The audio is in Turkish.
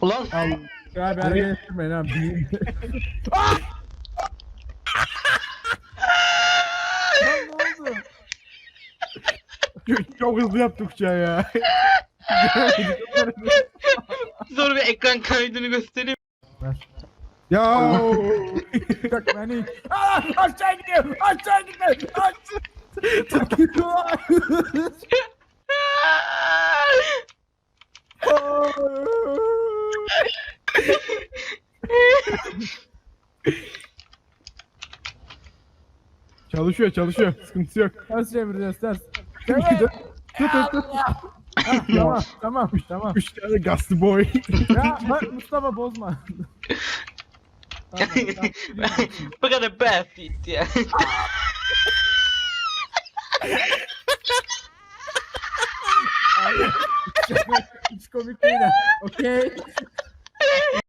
Ulan Al. Ya bir hareket ettirmeyin ha. Bileyim. Lan ne oldu? Çok, çok hızlı yaptık uçağı ya. zor bir ekran kaydını göstereyim. ya. Bak beni. Aa, aşağı gidiyor. Aşağı gidiyor. Aşağı. çalışıyor çalışıyor. Sıkıntı yok. Ters çevireceğiz ters. Tut tut tut. tut. Ha, tamam tamam tamam. Üç tane gazlı boy. ya bak Mustafa bozma. tamam, tamam. Bu kadar basit ya. Hiç komik değil. Okey.